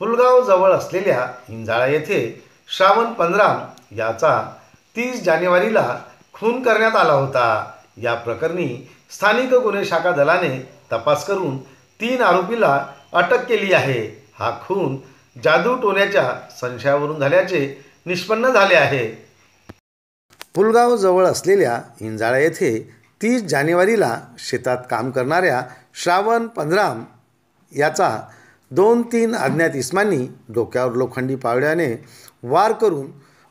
जवळ असलेल्या हिंजाळा येथे श्रावण पंधराम याचा तीस जानेवारीला खून करण्यात आला होता. या प्रकरणी स्थानिक गुन्हे शाखा दलाने तपास करून तीन आरोपीला अटक केली आहे. हा खून जादू टोण्याच्या संशयावरून झाल्याचे निष्पन्न झाले आहे. पुलगाव जवळ असलेल्या हिंजाळा येथे तीस जानेवारीला शेतात काम करणाऱ्या श्रावण पंधराम याचा दोन तीन अज्ञात इस्मांनी डोक्यावर लोखंडी पावड्याने वार करून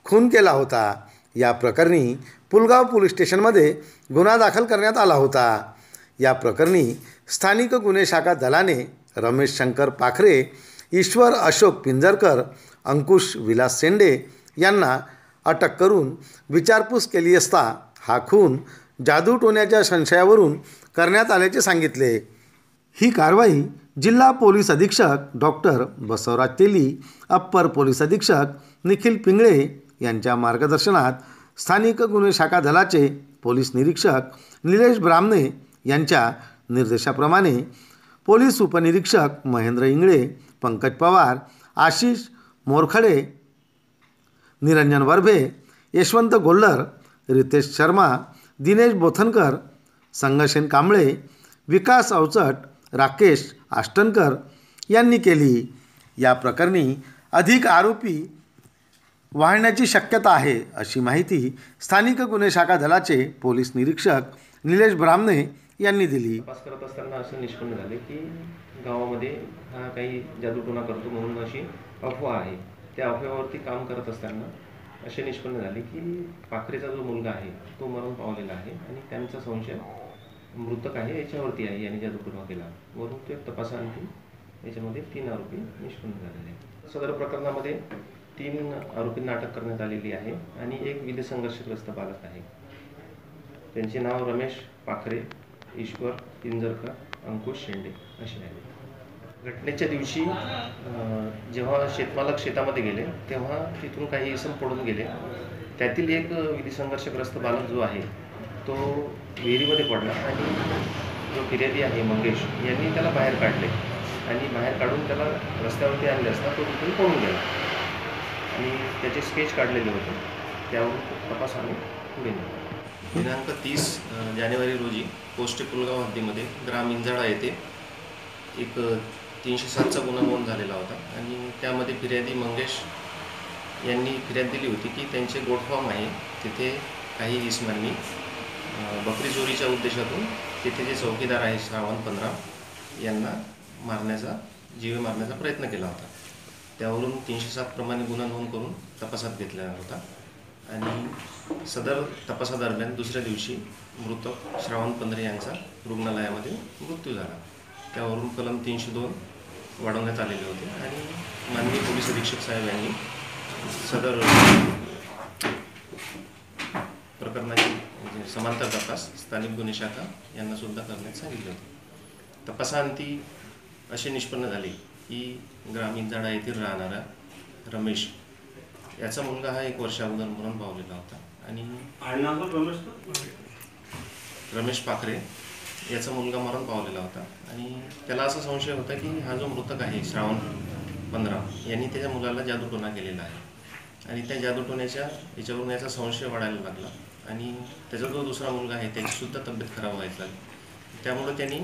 खून केला होता. या प्रकरणी पुलगाव पोलीस स्टेशनमध्ये गुन्हा दाखल करण्यात आला होता. या प्रकरणी स्थानिक गुन्हे शाखा दलाने रमेश शंकर पाखरे ईश्वर अशोक पिंजरकर अंकुश विलास सेंडे यांना अटक करून विचारपूस केली असता हा खून जादू टोण्याच्या संशयावरून करण्यात आल्याचे सांगितले. ही कारवाई जिल्हा पोलीस अधीक्षक doctor Basavaraj Teli upper police अधीक्षक निखिल पिंगळे यांच्या मार्गदर्शनात स्थानिक गुन्हे शाखा दलाचे पोलीस निरीक्षक निलेश ब्राह्मणे यांच्या निर्देशाप्रमाणे पोलीस उपनिरीक्षक महेंद्र इंगळे पंकज पवार आशिष मोरखडे निरंजन वर्भे यशवंत गोल्लर रितेश शर्मा दिनेश बोथनकर संगशेन कांबळे विकास अवचट राकेश आष्टनकर यांनी केली. या प्रकरणी अधिक आरोपी वाढण्याची शक्यता आहे अशी माहिती स्थानिक गुन्हे शाखा दलाचे पोलीस निरीक्षक निलेश ब्राह्मणे यांनी दिली. तपास करत असताना असं निष्पन्न झाले की गावामध्ये हा काही जादूटोना करतो म्हणून अशी अफवा आहे. त्या अफवावरती काम करत असताना असे निष्पन्न झाले की पाखरेचा जो मुलगा आहे तो मरण पावलेला आहे आणि त्यांचा संशय मृतक आहे याच्यावरती आहे याने जादूटोणा केला. वरून ते तपासाअंती याच्यामध्ये तीन आरोपी निष्पन्न झालेले आहेत. सदर प्रकरणामध्ये तीन आरोपींना अटक करण्यात आलेली आहे आणि एक विधी संघर्षग्रस्त बालक आहे. त्यांचे नाव रमेश पाखरे ईश्वर पिंजरकर अंकुश शेंडे असे आहे घटनेच्या दिवशी जेव्हा शेतमालक शेतामध्ये गेले तेव्हा तिथून काही इसम पडून गेले. त्यातील एक विधी संघर्षग्रस्त बालक जो आहे तो विहिरीमध्ये पडला आणि जो फिर्यादी आहे मंगेश यांनी त्याला बाहेर काढले. आणि बाहेर काढून त्याला रस्त्यावरती आणले असता तो तिथून पळून गेला. आणि त्याचे स्केच काढलेले होते. त्यावरून तपास आम्ही पुढे नेला दिनांक तीस जानेवारी रोजी पोस्ट पुलगाव हद्दीमध्ये ग्राम इंजाळा येथे एक तीनशे सातचा गुन्हा नोंद झालेला होता. आणि त्यामध्ये फिर्यादी मंगेश यांनी फिर्याद दिली होती की त्यांचे गोठफॉर्म आहे. तिथे काही इसमांनी बकरी चोरीच्या उद्देशातून तिथे जे चौकीदार आहे श्रावण पंधरा यांना मारण्याचा जीवे मारण्याचा प्रयत्न केला होता. त्यावरून तीनशे सात प्रमाणे गुन्हा नोंद करून तपासात घेतला होता. आणि सदर तपासादरम्यान दुसऱ्या दिवशी मृतक श्रावण पंधरे यांचा रुग्णालयामध्ये मृत्यू झाला. त्यावरून कलम तीनशे दोन वाढवण्यात आलेले होते आणि माननीय पोलीस अधीक्षक साहेब यांनी सदर प्रकरणाची समांतर तपास स्थानिक गुन्हे शाखा यांना सुद्धा करण्यास सांगितले होते. तपासाअंती असे निष्पन्न झाले की ग्रामीण जाडा येथील राहणारा रमेश याचा मुलगा हा एक वर्ष अगोदर मरण पावलेला होता आणि रमेश पाखरे याचा मुलगा मरण पावलेला होता. आणि त्याला असा संशय होता की हा जो मृतक आहे श्रावण पंधरा यांनी त्याच्या मुलाला जादूटोणा केलेला आहे. आणि त्या जादूटोण्याच्या याच्यावरून याचा संशय वाढायला लागला. आणि त्याचा जो दुसरा मुलगा आहे त्याचीसुद्धा तब्येत खराब व्हायला लागली. त्यामुळे त्यांनी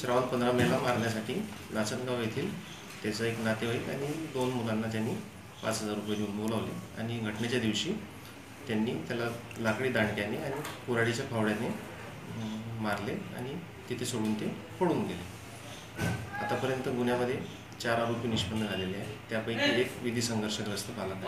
श्रावण पंधरा मेला मारण्यासाठी नाचनगाव येथील त्याचा एक नातेवाईक आणि दोन मुलांना त्यांनी पाच हजार रुपये देऊन बोलावले आणि घटनेच्या दिवशी त्यांनी त्याला लाकडी दांडक्याने आणि कुराडीच्या फावड्याने मारले आणि तिथे सोडून ते पळून गेले. आतापर्यंत गुन्ह्यामध्ये चार आरोपी निष्पन्न झालेले आहेत. त्यापैकी एक विधी संघर्षग्रस्त पालक आहे.